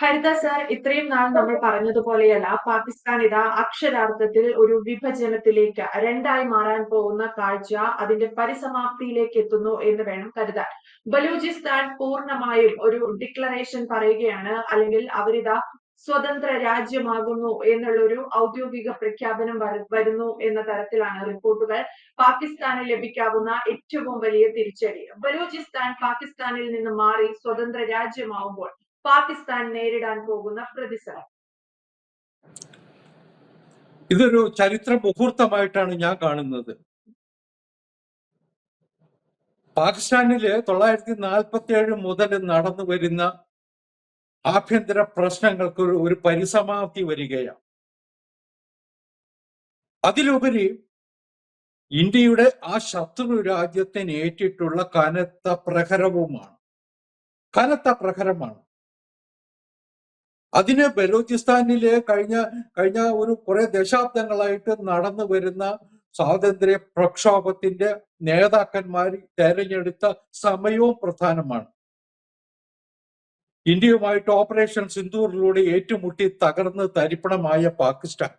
ഹരിത sir ഇത്രയും നാൾ നമ്മൾ പറഞ്ഞതുപോലെയല്ല പാകിസ്ഥാൻ ഇതാ അക്ഷരാർത്ഥത്തിൽ ഒരു വിഭജനത്തിലേക്ക് രണ്ടായി മാറാൻ പോകുന്ന കാഴ്ച അതിന്റെ പരിസമാപ്തിയിലേക്ക് എത്തുന്നു എന്ന് വേണം കരുതാൻ. ബലൂചിസ്ഥാൻ പൂർണമായും ഒരു ഡിക്ലറേഷൻ പറയുകയാണ് അല്ലെങ്കിൽ അവരിതാ സ്വതന്ത്ര രാജ്യമാകുന്നു എന്നുള്ളൊരു ഔദ്യോഗിക പ്രഖ്യാപനം വരുന്നു എന്ന തരത്തിലാണ് റിപ്പോർട്ടുകൾ പാകിസ്ഥാന് ലഭിക്കാവുന്ന ഏറ്റവും വലിയ തിരിച്ചടി. ബലൂചിസ്ഥാൻ പാകിസ്ഥാനിൽ നിന്ന് മാറി സ്വതന്ത്ര രാജ്യമാവുമ്പോൾ പാകിസ്ഥാൻ നേരിടാൻ പോകുന്ന പ്രതിസന്ധി. ഇതൊരു ചരിത്ര മുഹൂർത്തമായിട്ടാണ് ഞാൻ കാണുന്നത്. പാകിസ്ഥാനിൽ തൊള്ളായിരത്തി നാൽപ്പത്തി ഏഴ് മുതൽ നടന്നു വരുന്ന ആഭ്യന്തര പ്രശ്നങ്ങൾക്ക് ഒരു പരിസമാപ്തി വരികയാണ്. അതിലുപരി ഇന്ത്യയുടെ ആ ശത്രു രാജ്യത്തിന് ഏറ്റിട്ടുള്ള കനത്ത പ്രഹരവുമാണ്. കനത്ത പ്രഹരമാണ്. അതിന് ബലൂചിസ്ഥാനിലെ കഴിഞ്ഞ കഴിഞ്ഞ ഒരു കുറെ ദശാബ്ദങ്ങളായിട്ട് നടന്നു വരുന്ന സ്വാതന്ത്ര്യ പ്രക്ഷോഭത്തിന്റെ നേതാക്കന്മാർ തെരഞ്ഞെടുത്ത സമയവും പ്രധാനമാണ്. ഇന്ത്യയുമായിട്ട് ഓപ്പറേഷൻ സിന്ദൂറിലൂടെ ഏറ്റുമുട്ടി തകർന്ന് തരിപ്പണമായ പാകിസ്ഥാൻ.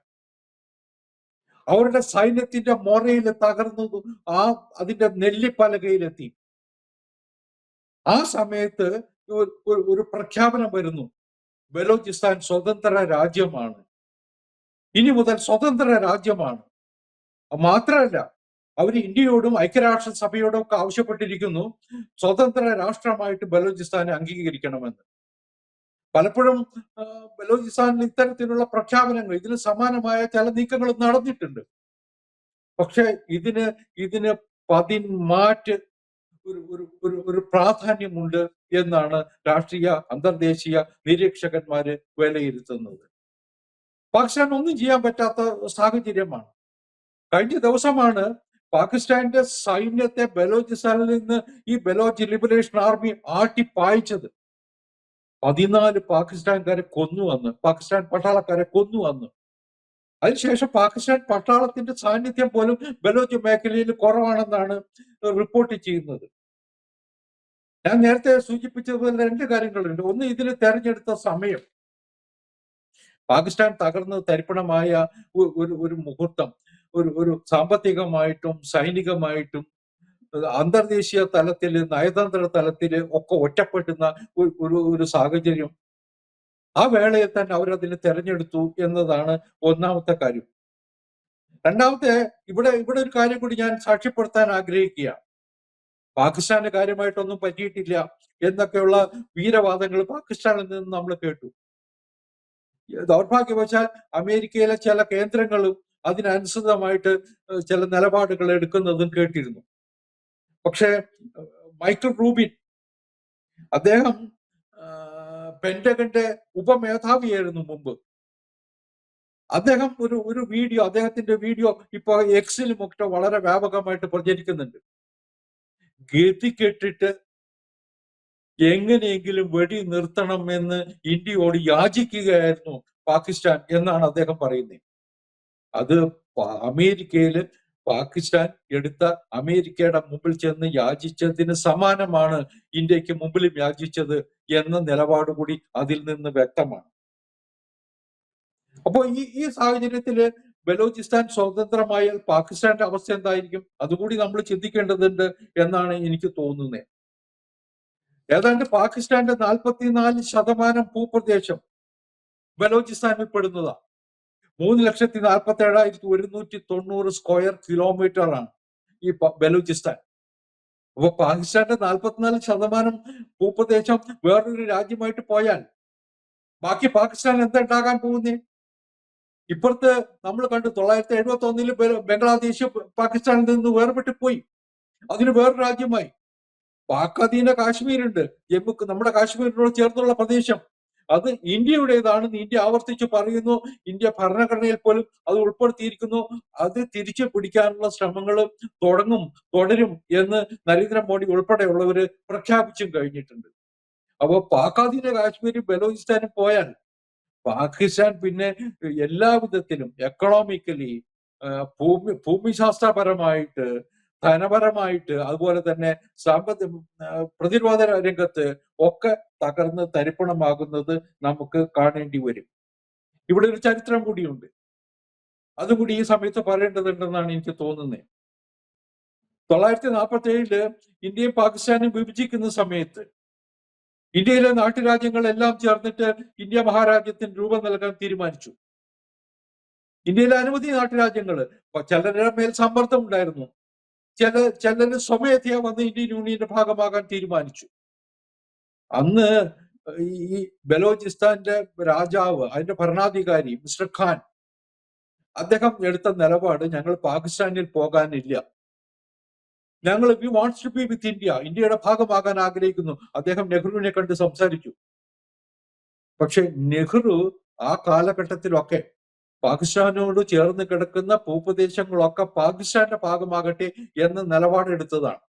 അവരുടെ സൈന്യത്തിന്റെ മൊറയിൽ തകർന്നു ആ അതിന്റെ നെല്ലിപ്പലകയിലെത്തി. ആ സമയത്ത് ഒരു പ്രഖ്യാപനം വരുന്നു. ബലോചിസ്ഥാൻ സ്വതന്ത്ര രാജ്യമാണ്. ഇനി മുതൽ സ്വതന്ത്ര രാജ്യമാണ്. മാത്രമല്ല അവർ ഇന്ത്യയോടും ഐക്യരാഷ്ട്ര സഭയോടും ഒക്കെ ആവശ്യപ്പെട്ടിരിക്കുന്നു സ്വതന്ത്ര രാഷ്ട്രമായിട്ട് ബലോചിസ്ഥാനെ അംഗീകരിക്കണമെന്ന്. പലപ്പോഴും ബലോചിസ്ഥാനിൽ ഇത്തരത്തിലുള്ള പ്രഖ്യാപനങ്ങൾ ഇതിന് സമാനമായ ചില നീക്കങ്ങളും നടന്നിട്ടുണ്ട്. പക്ഷെ ഇതിന് ഇതിന് പതിന്മാറ്റ് ഒരു ഒരു ഒരു ഒരു പ്രാധാന്യമുണ്ട് എന്നാണ് രാഷ്ട്രീയ അന്തർദേശീയ നിരീക്ഷകന്മാര് വിലയിരുത്തുന്നത്. പാകിസ്ഥാൻ ഒന്നും ചെയ്യാൻ പറ്റാത്ത സാഹചര്യമാണ്. കഴിഞ്ഞ ദിവസമാണ് പാകിസ്ഥാന്റെ സൈന്യത്തെ ബലോചിസ്ഥാനിൽ നിന്ന് ഈ ബലോച്ച് ലിബറേഷൻ ആർമി ആട്ടിപ്പായിച്ചത് പതിനാല് പാകിസ്ഥാൻകാരെ കൊന്നു വന്ന് പാകിസ്ഥാൻ പട്ടാളക്കാരെ കൊന്നു വന്ന് അതിനുശേഷം പാകിസ്ഥാൻ പട്ടാളത്തിന്റെ സാന്നിധ്യം പോലും ബലോച്ച് മേഖലയിൽ കുറവാണെന്നാണ് റിപ്പോർട്ട് ചെയ്യുന്നത്. ഞാൻ നേരത്തെ സൂചിപ്പിച്ചതുപോലെ രണ്ട് കാര്യങ്ങളുണ്ട്. ഒന്ന് ഇതിൽ തെരഞ്ഞെടുത്ത സമയം. പാകിസ്ഥാൻ തകർന്ന് തരിപ്പണമായ ഒരു ഒരു മുഹൂർത്തം ഒരു ഒരു സാമ്പത്തികമായിട്ടും സൈനികമായിട്ടും അന്തർദേശീയ തലത്തിൽ നയതന്ത്ര തലത്തിൽ ഒക്കെ ഒറ്റപ്പെടുന്ന ഒരു ഒരു സാഹചര്യം. ആ വേളയിൽ തന്നെ അവരതിനെ തെരഞ്ഞെടുത്തു എന്നതാണ് ഒന്നാമത്തെ കാര്യം. രണ്ടാമത്തെ ഇവിടെ ഇവിടെ ഒരു കാര്യം കൂടി ഞാൻ സാക്ഷ്യപ്പെടുത്താൻ ആഗ്രഹിക്കുകയാണ്. പാകിസ്ഥാന് കാര്യമായിട്ടൊന്നും പറ്റിയിട്ടില്ല എന്നൊക്കെയുള്ള വീരവാദങ്ങൾ പാകിസ്ഥാനിൽ നിന്ന് നമ്മൾ കേട്ടു. ദൗർഭാഗ്യവശാൽ അമേരിക്കയിലെ ചില കേന്ദ്രങ്ങളും അതിനനുസൃതമായിട്ട് ചില നിലപാടുകൾ എടുക്കുന്നതും കേട്ടിരുന്നു. പക്ഷേ മൈക്കിൾ റൂബിൻ അദ്ദേഹം പെന്റഗന്റെ ഉപമേധാവിയായിരുന്നു മുമ്പ്. അദ്ദേഹം ഒരു ഒരു വീഡിയോ അദ്ദേഹത്തിന്റെ വീഡിയോ ഇപ്പൊ എക്സിലും ഒക്കെ വളരെ വ്യാപകമായിട്ട് പ്രചരിക്കുന്നുണ്ട്. ഗതി കെട്ടിട്ട് എങ്ങനെയെങ്കിലും വെടി നിർത്തണം എന്ന് ഇന്ത്യയോട് യാചിക്കുകയായിരുന്നു പാകിസ്ഥാൻ എന്നാണ് അദ്ദേഹം പറയുന്നത്. അത് അമേരിക്കയിൽ പാകിസ്ഥാൻ എടുത്ത അമേരിക്കയുടെ മുമ്പിൽ ചെന്ന് യാചിച്ചതിന് സമാനമാണ് ഇന്ത്യയ്ക്ക് മുമ്പിലും യാചിച്ചത് എന്ന നിലപാട് കൂടി അതിൽ നിന്ന് വ്യക്തമാണ്. അപ്പോൾ ഈ ഈ സാഹചര്യത്തിൽ ബലോചിസ്ഥാൻ സ്വതന്ത്രമായാൽ പാകിസ്ഥാന്റെ അവസ്ഥ എന്തായിരിക്കും? അതുകൂടി നമ്മൾ ചിന്തിക്കേണ്ടതുണ്ട് എന്നാണ് എനിക്ക് തോന്നുന്നത് ഏതാണ്ട് പാകിസ്ഥാന്റെ നാൽപ്പത്തിനാല് ശതമാനം ഭൂപ്രദേശം ബലോചിസ്ഥാനിൽ പെടുന്നതാ. മൂന്ന് ലക്ഷത്തി നാൽപ്പത്തി ഏഴായിരത്തി ഒരുന്നൂറ്റി തൊണ്ണൂറ് സ്ക്വയർ കിലോമീറ്റർ ആണ് ഈ ബലൂചിസ്ഥാൻ. അപ്പൊ പാകിസ്ഥാന്റെ നാൽപ്പത്തിനാല് ശതമാനം ഭൂപ്രദേശം വേറൊരു രാജ്യമായിട്ട് പോയാൽ ബാക്കി പാകിസ്ഥാൻ എന്താ ഉണ്ടാകാൻ പോകുന്നേ? ഇപ്പുറത്ത് നമ്മൾ കണ്ടു തൊള്ളായിരത്തി എഴുപത്തി ഒന്നിൽ ബംഗ്ലാദേശ് പാകിസ്ഥാനിൽ നിന്ന് വേർപെട്ട് പോയി അതിന് വേറെ രാജ്യമായി. പാക് കാശ്മീർ ഉണ്ട് ജമ്മു നമ്മുടെ കാശ്മീരിനോട് ചേർന്നുള്ള പ്രദേശം. അത് ഇന്ത്യയുടേതാണെന്ന് ഇന്ത്യ ആവർത്തിച്ച് പറയുന്നു. ഇന്ത്യ ഭരണഘടനയിൽ പോലും അത് ഉൾപ്പെടുത്തിയിരിക്കുന്നു. അത് തിരിച്ചു പിടിക്കാനുള്ള ശ്രമങ്ങൾ തുടങ്ങും തുടരും എന്ന് നരേന്ദ്രമോദി ഉൾപ്പെടെയുള്ളവര് പ്രഖ്യാപിച്ചും കഴിഞ്ഞിട്ടുണ്ട്. അപ്പോൾ പാക്കാധീന കാശ്മീരും ബലോചിസ്ഥാനും പോയാൽ പാകിസ്ഥാൻ പിന്നെ എല്ലാ വിധത്തിലും എക്കണോമിക്കലി ഭൂമി ഭൂമിശാസ്ത്രപരമായിട്ട് ധനപരമായിട്ട് അതുപോലെ തന്നെ സാമ്പത്തിക പ്രതിരോധ രംഗത്ത് ഒക്കെ തകർന്ന് തരിപ്പണമാകുന്നത് നമുക്ക് കാണേണ്ടി വരും. ഇവിടെ ഒരു ചരിത്രം കൂടിയുണ്ട്. അതുകൂടി ഈ സമയത്ത് പറയേണ്ടതുണ്ടെന്നാണ് എനിക്ക് തോന്നുന്നത് തൊള്ളായിരത്തി നാൽപ്പത്തി ഏഴിൽ ഇന്ത്യയും പാകിസ്ഥാനും വിഭജിക്കുന്ന സമയത്ത് ഇന്ത്യയിലെ നാട്ടുരാജ്യങ്ങളെല്ലാം ചേർന്നിട്ട് ഇന്ത്യ മഹാരാജ്യത്തിന് രൂപം നൽകാൻ തീരുമാനിച്ചു. ഇന്ത്യയിലെ അനുമതി നാട്ടുരാജ്യങ്ങൾ ചിലരുടെ മേൽ സമ്മർദ്ദം ഉണ്ടായിരുന്നു. ചില ചിലര് സ്വമേധയാ വന്ന് ഇന്ത്യൻ യൂണിയന്റെ ഭാഗമാകാൻ തീരുമാനിച്ചു. അന്ന് ഈ ബലോചിസ്ഥാന്റെ രാജാവ് അതിന്റെ ഭരണാധികാരി മിസ്റ്റർ ഖാൻ അദ്ദേഹം എടുത്ത നിലപാട് ഞങ്ങൾ പാകിസ്ഥാനിൽ പോകാനില്ല. ഞങ്ങൾ we wants to be with India ഇന്ത്യയുടെ ഭാഗമാകാൻ ആഗ്രഹിക്കുന്നു. അദ്ദേഹം നെഹ്റുവിനെ കണ്ട് സംസാരിച്ചു. പക്ഷെ നെഹ്റു ആ കാലഘട്ടത്തിലൊക്കെ പാകിസ്ഥാനോട് ചേർന്ന് കിടക്കുന്ന ഭൂപ്രദേശങ്ങളൊക്കെ പാകിസ്ഥാന്റെ ഭാഗമാകട്ടെ എന്ന നിലപാടെടുത്തതാണ്.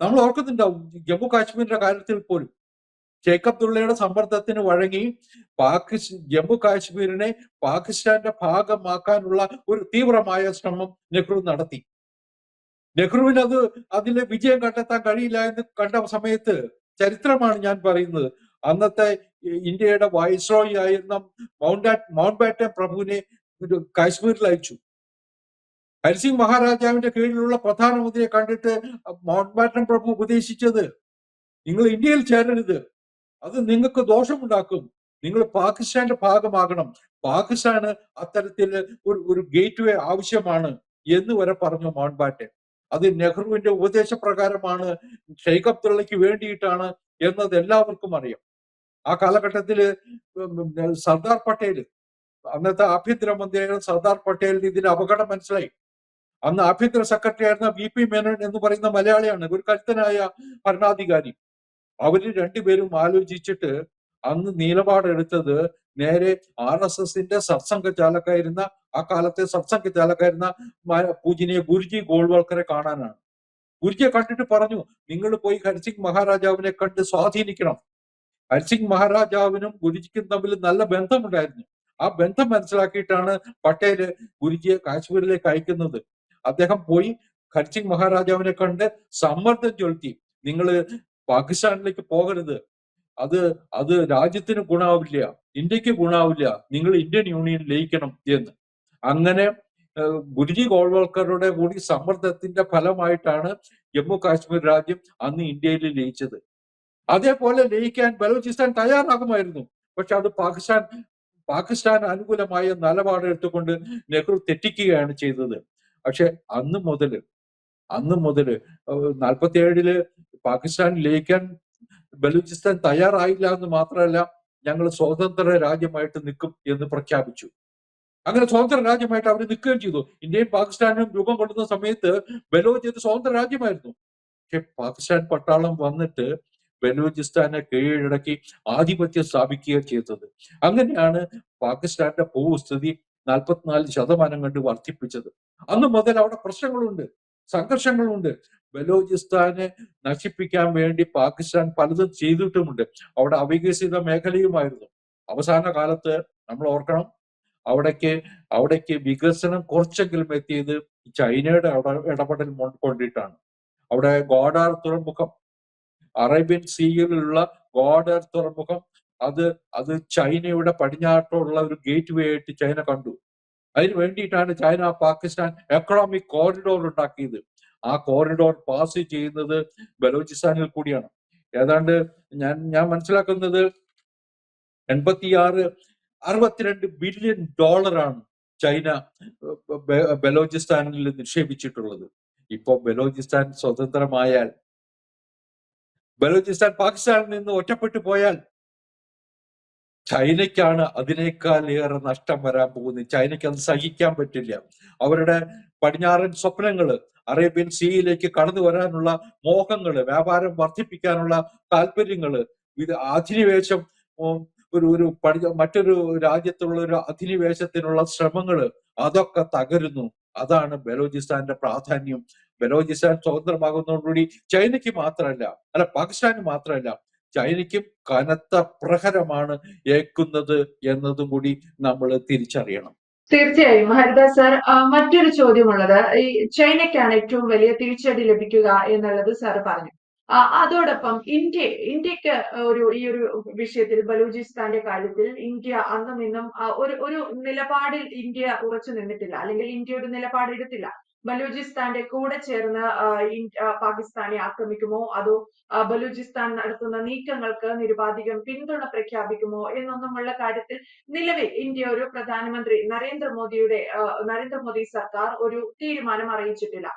നമ്മൾ ഓർക്കുന്നുണ്ടാവും ജമ്മു കാശ്മീരിന്റെ കാര്യത്തിൽ പോലും. ഷെയ്ഖ് അബ്ദുള്ളയുടെ സമ്മർദ്ദത്തിന് വഴങ്ങി പാകിസ് ജമ്മു കാശ്മീരിനെ പാകിസ്ഥാന്റെ ഭാഗമാക്കാനുള്ള ഒരു തീവ്രമായ ശ്രമം നെഹ്റു നടത്തി. നെഹ്റുവിന് അത് അതിലെ വിജയം കണ്ടെത്താൻ കഴിയില്ല എന്ന് കണ്ട സമയത്ത് ചരിത്രമാണ് ഞാൻ പറയുന്നത്. അന്നത്തെ ഇന്ത്യയുടെ വൈസ്രോയി ആയിരുന്ന മൗണ്ട് മൗണ്ട് ബാറ്റൻ പ്രഭുവിനെ കാശ്മീരിൽ അയച്ചു. ഹരിസിംഗ് മഹാരാജാവിന്റെ കീഴിലുള്ള പ്രധാനമന്ത്രിയെ കണ്ടിട്ട് മൗണ്ട് ബാറ്റൻ പ്രഭു ഉപദേശിച്ചത് നിങ്ങൾ ഇന്ത്യയിൽ ചേരരുത്. അത് നിങ്ങൾക്ക് ദോഷമുണ്ടാക്കും. നിങ്ങൾ പാകിസ്ഥാന്റെ ഭാഗമാകണം. പാകിസ്ഥാന് അത്തരത്തിൽ ഒരു ഒരു ഗേറ്റ് വേ ആവശ്യമാണ് എന്ന് വരെ പറഞ്ഞു മൗണ്ട് ബാറ്റൻ. അത് നെഹ്റുവിന്റെ ഉപദേശപ്രകാരമാണ് ഷെയ്ഖ് അബ്ദുള്ളയ്ക്ക് വേണ്ടിയിട്ടാണ് എന്നത് എല്ലാവർക്കും അറിയാം. ആ കാലഘട്ടത്തിൽ സർദാർ പട്ടേൽ അന്നത്തെ ആഭ്യന്തരമന്ത്രിയായിരുന്ന സർദാർ പട്ടേലിന് ഇതിന്റെ അപകടം മനസ്സിലായി. അന്ന് ആഭ്യന്തര സെക്രട്ടറി ആയിരുന്ന വി പി മേനോൻ എന്ന് പറയുന്ന മലയാളിയാണ് ഒരു കരുത്തനായ ഭരണാധികാരി. അവർ രണ്ടുപേരും ആലോചിച്ചിട്ട് അന്ന് നിലപാടെടുത്തത് നേരെ ആർ എസ് എസിന്റെ സത്സംഗ ചാലക്കായിരുന്ന ആ കാലത്തെ സത്സംഗ ചാലക്കായിരുന്ന പൂജനീയ ഗുരുജി ഗോൾവൾക്കറെ കാണാനാണ്. ഗുരുജിയെ കണ്ടിട്ട് പറഞ്ഞു നിങ്ങൾ പോയി ഹരിസിംഗ് മഹാരാജാവിനെ കണ്ട് സ്വാധീനിക്കണം. ഹരിസിംഗ് മഹാരാജാവിനും ഗുരുജിക്കും തമ്മിൽ നല്ല ബന്ധമുണ്ടായിരുന്നു. ആ ബന്ധം മനസ്സിലാക്കിയിട്ടാണ് പട്ടേൽ ഗുരുജിയെ കാശ്മീരിലേക്ക് അയക്കുന്നത്. അദ്ദേഹം പോയി ഹരിസിംഗ് മഹാരാജാവിനെ കണ്ട് സമ്മർദ്ദം ചൊലുത്തി. നിങ്ങൾ പാകിസ്ഥാനിലേക്ക് പോകരുത്. അത് അത് രാജ്യത്തിന് ഗുണാവില്ല ഇന്ത്യയ്ക്ക് ഗുണാവില്ല നിങ്ങൾ ഇന്ത്യൻ യൂണിയൻ ലയിക്കണം എന്ന്. അങ്ങനെ ഗുരുജി ഗോൾവൽക്കറുടെ കൂടി സമ്മർദ്ദത്തിന്റെ ഫലമായിട്ടാണ് ജമ്മു കാശ്മീർ രാജ്യം അന്ന് ഇന്ത്യയിൽ ലയിച്ചത്. അതേപോലെ ലയിക്കാൻ ബലൂചിസ്ഥാൻ തയ്യാറാകുമായിരുന്നു. പക്ഷെ അത് പാകിസ്ഥാൻ പാകിസ്ഥാൻ അനുകൂലമായ നിലപാട് എടുത്തുകൊണ്ട് നെഹ്റു തെറ്റിക്കുകയാണ് ചെയ്തത്. പക്ഷെ അന്ന് മുതൽ അന്ന് മുതൽ നാൽപ്പത്തി ഏഴിൽ പാകിസ്ഥാൻ ലയിക്കാൻ ബലൂചിസ്ഥാൻ തയ്യാറായില്ല എന്ന് മാത്രമല്ല ഞങ്ങൾ സ്വതന്ത്ര രാജ്യമായിട്ട് നിൽക്കും എന്ന് പ്രഖ്യാപിച്ചു. അങ്ങനെ സ്വതന്ത്ര രാജ്യമായിട്ട് അവർ നിൽക്കുകയും ചെയ്തു. ഇന്ത്യയും പാകിസ്ഥാനും രൂപം കൊള്ളുന്ന സമയത്ത് ബലോജ് ഇത് സ്വതന്ത്ര രാജ്യമായിരുന്നു. പക്ഷെ പാകിസ്ഥാൻ പട്ടാളം വന്നിട്ട് ബലൂചിസ്ഥാനെ കീഴടക്കി ആധിപത്യം സ്ഥാപിക്കുക ചെയ്തത്. അങ്ങനെയാണ് പാകിസ്ഥാന്റെ ഭൂസ്ഥിതി നാൽപ്പത്തിനാല് ശതമാനം കണ്ട് വർദ്ധിപ്പിച്ചത്. അന്ന് മുതൽ അവിടെ പ്രശ്നങ്ങളുണ്ട്. സംഘർഷങ്ങളുണ്ട്. ബലോചിസ്ഥാനെ നശിപ്പിക്കാൻ വേണ്ടി പാകിസ്ഥാൻ പലതും ചെയ്തിട്ടുമുണ്ട്. അവിടെ അവികസിത മേഖലയുമായിരുന്നു. അവസാന കാലത്ത് നമ്മൾ ഓർക്കണം അവിടേക്ക് അവിടേക്ക് വികസനം കുറച്ചെങ്കിലും എത്തിയത് ചൈനയുടെ ഇട- ഇടപെടൽ കൊണ്ടിട്ടാണ്. അവിടെ ഗോഡാർ തുറമുഖം അറേബ്യൻ സീയിലുള്ള ഗോഡാർ തുറമുഖം അത് അത് ചൈനയുടെ പടിഞ്ഞാട്ടുള്ള ഒരു ഗേറ്റ് വേ ആയിട്ട് ചൈന കണ്ടു. അതിന് വേണ്ടിയിട്ടാണ് ചൈന പാകിസ്ഥാൻ എക്കണോമിക് കോറിഡോർ ഉണ്ടാക്കിയത്. ആ കോറിഡോർ പാസ് ചെയ്യുന്നത് ബലൂചിസ്ഥാനിൽ കൂടിയാണ്. ഏതാണ്ട് ഞാൻ ഞാൻ മനസ്സിലാക്കുന്നത് എൺപത്തിയാറ് അറുപത്തിരണ്ട് ബില്യൺ ഡോളറാണ് ചൈന ബലോചിസ്ഥാനിൽ നിക്ഷേപിച്ചിട്ടുള്ളത്. ഇപ്പൊ ബലോചിസ്ഥാൻ സ്വതന്ത്രമായാൽ ബലോചിസ്ഥാൻ പാകിസ്ഥാനിൽ നിന്ന് ഒറ്റപ്പെട്ടു പോയാൽ ചൈനയ്ക്കാണ് അതിനേക്കാൾ ഏറെ നഷ്ടം വരാൻ പോകുന്നത്. ചൈനയ്ക്ക് അത് സഹിക്കാൻ പറ്റില്ല. അവരുടെ പടിഞ്ഞാറൻ സ്വപ്നങ്ങൾ അറേബ്യൻ സീയിലേക്ക് കടന്നു വരാനുള്ള മോഹങ്ങൾ വ്യാപാരം വർദ്ധിപ്പിക്കാനുള്ള താല്പര്യങ്ങൾ ഇത് അധിനിവേശം ഒരു ഒരു പടി മറ്റൊരു രാജ്യത്തുള്ള ഒരു അധിനിവേശത്തിനുള്ള ശ്രമങ്ങൾ അതൊക്കെ തകരുന്നു. അതാണ് ബലോചിസ്ഥാന്റെ പ്രാധാന്യം. ബലോചിസ്ഥാൻ സ്വതന്ത്രമാകുന്നതോടുകൂടി ചൈനയ്ക്ക് മാത്രമല്ല അല്ല പാകിസ്ഥാന് മാത്രമല്ല ചൈനയ്ക്കും കനത്ത പ്രഹരമാണ് ഏക്കുന്നത് എന്നതും കൂടി നമ്മൾ തിരിച്ചറിയണം. തീർച്ചയായും. ഹരിദാസ് സർ മറ്റൊരു ചോദ്യമുള്ളത്. ഈ ചൈനയ്ക്കാണ് ഏറ്റവും വലിയ തിരിച്ചടി ലഭിക്കുക എന്നുള്ളത് സാർ പറഞ്ഞു. അതോടൊപ്പം ഇന്ത്യ ഇന്ത്യയ്ക്ക് ഒരു ഈ ഒരു വിഷയത്തിൽ ബലൂചിസ്ഥാന്റെ കാര്യത്തിൽ ഇന്ത്യ അന്നും ഇന്നും ഒരു ഒരു നിലപാടിൽ ഇന്ത്യ ഉറച്ചു നിന്നിട്ടില്ല. അല്ലെങ്കിൽ ഇന്ത്യ ഒരു നിലപാട് എടുത്തില്ല ബലൂചിസ്ഥാന്റെ കൂടെ ചേർന്ന് പാകിസ്ഥാനെ ആക്രമിക്കുമോ? അതോ ബലൂചിസ്ഥാൻ നടത്തുന്ന നീക്കങ്ങൾക്ക് നിരുപാധികം പിന്തുണ പ്രഖ്യാപിക്കുമോ? എന്നൊന്നുമുള്ള കാര്യത്തിൽ നിലവിൽ ഇന്ത്യ ഒരു പ്രധാനമന്ത്രി നരേന്ദ്രമോദിയുടെ നരേന്ദ്രമോദി സർക്കാർ ഒരു തീരുമാനം അറിയിച്ചിട്ടില്ല.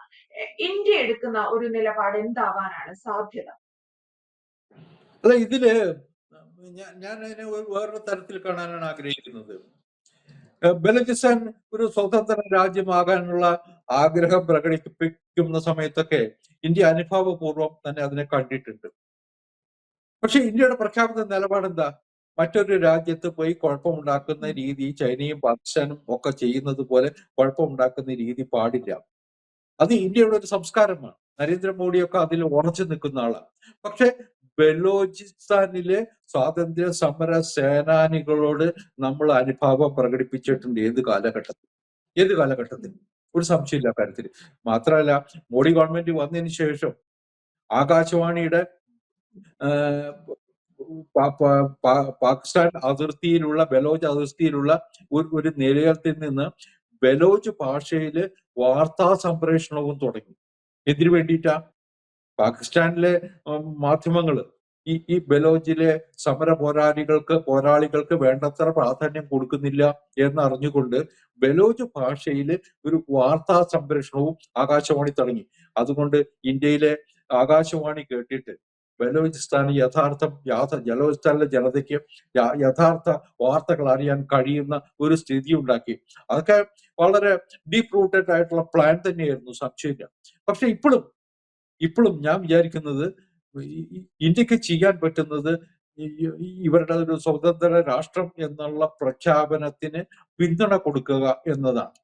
ഇന്ത്യ എടുക്കുന്ന ഒരു നിലപാട് എന്താവാനാണ് സാധ്യത? അല്ല ഇതിൽ ഞാൻ അതിനെ വേറൊരു തരത്തിൽ കാണാനാണ് ആഗ്രഹിക്കുന്നത്. ബലൂചിസ്ഥാൻ ഒരു സ്വതന്ത്ര രാജ്യമാകാനുള്ള ആഗ്രഹം പ്രകടിപ്പിക്കുന്ന സമയത്തൊക്കെ ഇന്ത്യ അനുഭാവപൂർവം തന്നെ അതിനെ കണ്ടിട്ടുണ്ട്. പക്ഷെ ഇന്ത്യയുടെ പ്രഖ്യാപിത നിലപാട് എന്താ മറ്റൊരു രാജ്യത്ത് പോയി കുഴപ്പമുണ്ടാക്കുന്ന രീതി ചൈനയും പാകിസ്ഥാനും ഒക്കെ ചെയ്യുന്നത് പോലെ കുഴപ്പമുണ്ടാക്കുന്ന രീതി പാടില്ല. അത് ഇന്ത്യയുടെ ഒരു സംസ്കാരമാണ്. നരേന്ദ്രമോദിയൊക്കെ അതിൽ ഉറച്ചു നിൽക്കുന്ന ആളാണ്. പക്ഷെ ബലോചിസ്ഥാനിലെ സ്വാതന്ത്ര്യ സമര സേനാനികളോട് നമ്മൾ അനുഭാവം പ്രകടിപ്പിച്ചിട്ടുണ്ട്. ഏത് കാലഘട്ടത്തിൽ? ഏത് കാലഘട്ടത്തിൽ? ഒരു സംശയമില്ല കാര്യത്തിൽ മാത്രമല്ല മോഡി ഗവൺമെന്റ് വന്നതിന് ശേഷം ആകാശവാണിയുടെ പാകിസ്ഥാൻ അതിർത്തിയിലുള്ള ബലോജ് അതിർത്തിയിലുള്ള ഒരു ഒരു നിലയത്തിൽ നിന്ന് ബലോജ് ഭാഷയിൽ വാർത്താ സംപ്രേഷണവും തുടങ്ങി. എന്തിനു വേണ്ടിയിട്ടാ? പാകിസ്ഥാനിലെ മാധ്യമങ്ങൾ ഈ ഈ ബലോജിലെ സമര പോരാളികൾക്ക് പോരാളികൾക്ക് വേണ്ടത്ര പ്രാധാന്യം കൊടുക്കുന്നില്ല എന്നറിഞ്ഞുകൊണ്ട് ബലോജ് ഭാഷയിൽ ഒരു വാർത്താ സംപ്രേഷണവും ആകാശവാണി തുടങ്ങി. അതുകൊണ്ട് ഇന്ത്യയിലെ ആകാശവാണി കേട്ടിട്ട് ബലോചിസ്ഥാന് യഥാർത്ഥം യാഥ ബലോചിസ്ഥാനിലെ ജനതയ്ക്ക് യഥാർത്ഥ വാർത്തകൾ അറിയാൻ കഴിയുന്ന ഒരു സ്ഥിതി ഉണ്ടാക്കി അതൊക്കെ വളരെ ഡീപ് റൂട്ടഡ് ആയിട്ടുള്ള പ്ലാൻ തന്നെയായിരുന്നു സംശയമില്ല. പക്ഷെ ഇപ്പോഴും ഇപ്പോഴും ഞാൻ വിചാരിക്കുന്നത് ഇന്ത്യയ്ക്ക് ചെയ്യാൻ പറ്റുന്നത് ഇവരുടെ ഒരു സ്വതന്ത്ര രാഷ്ട്രം എന്നുള്ള പ്രഖ്യാപനത്തിന് പിന്തുണ കൊടുക്കുക എന്നതാണ്.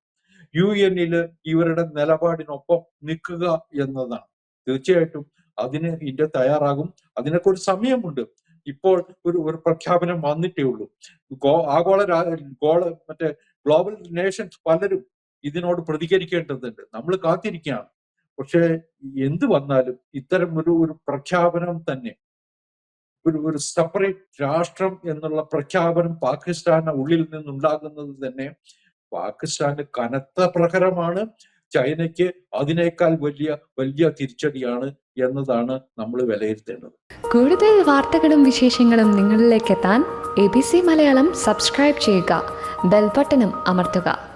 യു എന്നിൽ ഇവരുടെ നിലപാടിനൊപ്പം നിൽക്കുക എന്നതാണ്. തീർച്ചയായിട്ടും അതിന് ഇന്ത്യ തയ്യാറാകും. അതിനൊക്കെ ഒരു സമയമുണ്ട്. ഇപ്പോൾ ഒരു ഒരു പ്രഖ്യാപനം വന്നിട്ടേ ഉള്ളൂ. ആഗോള ഗോള മറ്റേ ഗ്ലോബൽ നേഷൻസ് പലരും ഇതിനോട് പ്രതികരിക്കേണ്ടതുണ്ട്. നമ്മൾ കാത്തിരിക്കുകയാണ്. പക്ഷേ എന്ത് വന്നാലും ഇത്തരം ഒരു ഒരു പ്രഖ്യാപനം തന്നെ ഒരു ഒരു സെപ്പറേറ്റ് രാഷ്ട്രം എന്നുള്ള പ്രഖ്യാപനം പാകിസ്ഥാന് ഉള്ളിൽ നിന്നുണ്ടാകുന്നത് തന്നെ പാകിസ്ഥാന് കനത്ത പ്രഹരമാണ്. ചൈനയ്ക്ക് അതിനേക്കാൾ വലിയ വലിയ തിരിച്ചടിയാണ് എന്നതാണ് നമ്മൾ വിലയിരുത്തേണ്ടത്. കൂടുതൽ വാർത്തകളും വിശേഷങ്ങളും നിങ്ങളിലേക്ക് എത്താൻ A B C Malayalam subscribe ചെയ്യുക ബെൽബട്ടനും അമർത്തുക.